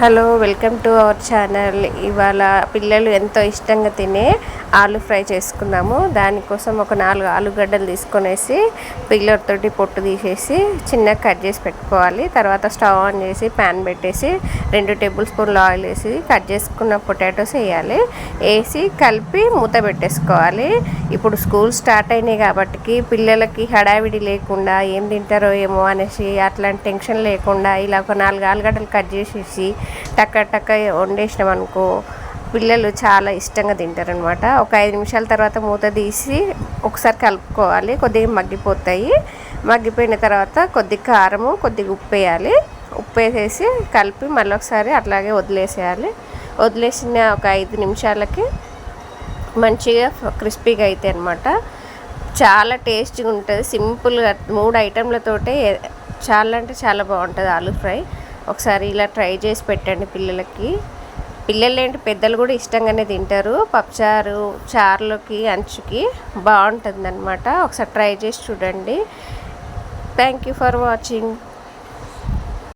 Hello welcome to our channel. ఇవాళ పిల్లలు ఎంతో ఇష్టంగా తినే ఆలు ఫ్రై చేసుకున్నాము దానికోసం ఒక నాలుగు ఆలుగడ్డలు తీసుకొనేసి పిల్లలతోటి పొట్టు తీసేసి చిన్నగా కట్ చేసి పెట్టుకోవాలి. తర్వాత స్టవ్ ఆన్ చేసి ప్యాన్ పెట్టేసి రెండు టేబుల్ స్పూన్లు ఆయిల్ వేసి కట్ చేసుకున్న పొటాటోస్ వేయాలి. వేసి కలిపి మూత పెట్టేసుకోవాలి. ఇప్పుడు స్కూల్ స్టార్ట్ అయినాయి కాబట్టి పిల్లలకి హడావిడి లేకుండా ఏం తింటారో ఏమో అనేసి అట్లాంటి టెన్షన్ లేకుండా ఇలా ఒక నాలుగు ఆలుగడ్డలు కట్ చేసేసి టక్క టక్క వండేసినాం అనుకో పిల్లలు చాలా ఇష్టంగా తింటారనమాట ఒక ఐదు నిమిషాల తర్వాత మూత తీసి ఒకసారి కలుపుకోవాలి కొద్దిగా మగ్గిపోతాయి. మగ్గిపోయిన తర్వాత కొద్ది కారము కొద్దిగా ఉప్పు వేయాలి. ఉప్పు వేసేసి కలిపి మళ్ళీ ఒకసారి అట్లాగే వదిలేసేయాలి. వదిలేసిన ఒక ఐదు నిమిషాలకి మంచిగా క్రిస్పీగా అవుతాయి అనమాట చాలా టేస్టీగా ఉంటుంది సింపుల్గా మూడు ఐటెంలతోటే చాలా అంటే చాలా బాగుంటుంది ఆలూ ఫ్రై. ఒకసారి ఇలా ట్రై చేసి పెట్టండి పిల్లలకి. పిల్లలు ఏంటి పెద్దలు కూడా ఇష్టంగానే తింటారు. పప్పుచారు చారులోకి అంచుకి బాగుంటుంది అనమాట ఒకసారి ట్రై చేసి చూడండి. Thank you for watching